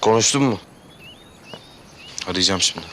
Konuştun mu? Arayacağım şimdi.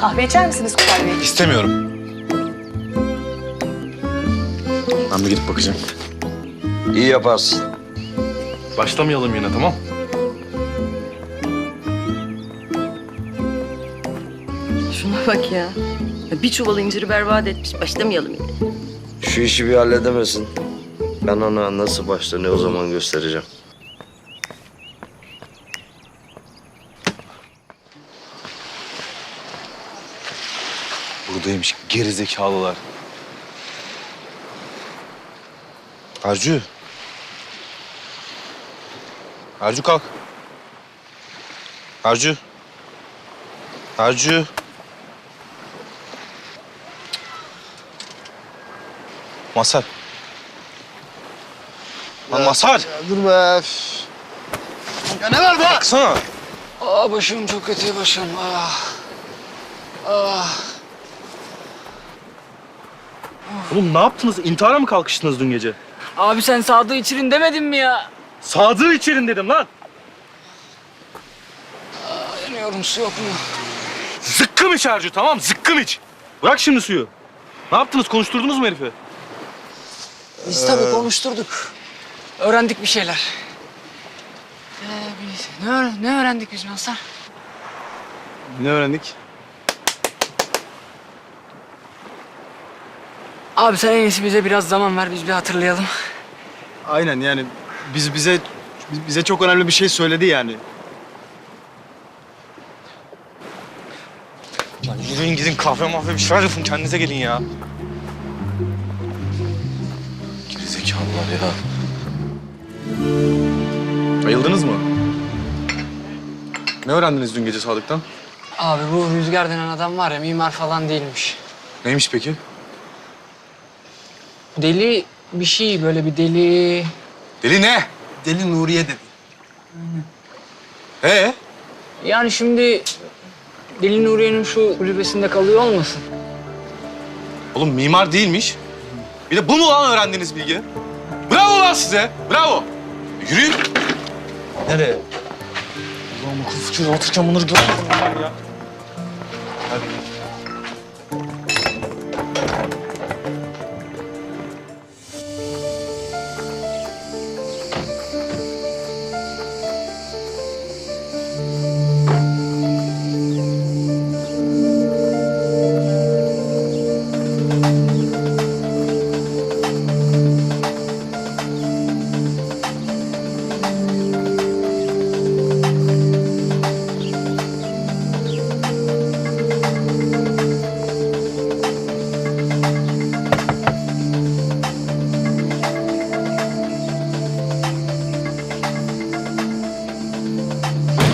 Kahve içer misiniz Kubilay Bey? İstemiyorum. Ben bir gidip bakacağım. İyi yaparsın. Başlamayalım yine tamam? Şuna bak ya. Ya Bir çuval inciri berbat etmiş. Başlamayalım yine. Şu işi bir halledemesin. Ben ona nasıl başlanıyor o zaman göstereceğim. Buradaymış gerizekalılar. Ercü. Ercü kalk. Ercü. Ercü. Masar. Lan Masar. Dur be. Ya ne var be? Baksana. Aa başım çok kötü başım. Ah. Ah. Oğlum ne yaptınız? İntihara mı kalkıştınız dün gece? Abi sen Sadık'ı içirin demedin mi ya? Sadığı içerin dedim lan. Yanıyorum su yok mu? Zıkkım iç Ercü tamam zıkkım iç. Bırak şimdi suyu. Ne yaptınız? Konuşturdunuz mu herifi? Biz tabii konuşturduk. Öğrendik bir şeyler. Ee, biz, ne, öğren- ne öğrendik biz Mazhar? Ne öğrendik? Abi sen en iyisi bize biraz zaman ver biz bir hatırlayalım. Aynen yani biz bize bize çok önemli bir şey söyledi yani. Ya yürüyün gidin kahve mahve bir şeyler yapın kendinize gelin ya. Gerizekalılar ya. Ayıldınız mı? Ne öğrendiniz dün gece Sadık'tan? Abi bu Rüzgar denen adam var ya mimar falan değilmiş. Neymiş peki? Deli bir şey böyle bir deli. Deli ne? Deli Nuriye dedi. Ee? Yani şimdi Deli Nuriye'nin şu kulübesinde kalıyor olmasın? Oğlum mimar değilmiş. Bir de bu mu lan öğrendiğiniz bilgi? Bravo lan size. Bravo. Yürüyün. Nereye? Ulan okul fıçıyla oturacağım bunları görmedim ben ya. Hadi.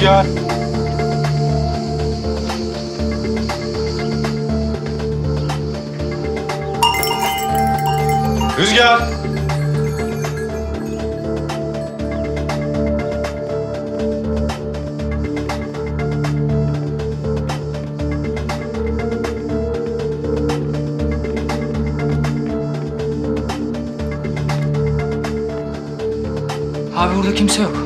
Rüzgar. Rüzgar. Abi burada kimse yok.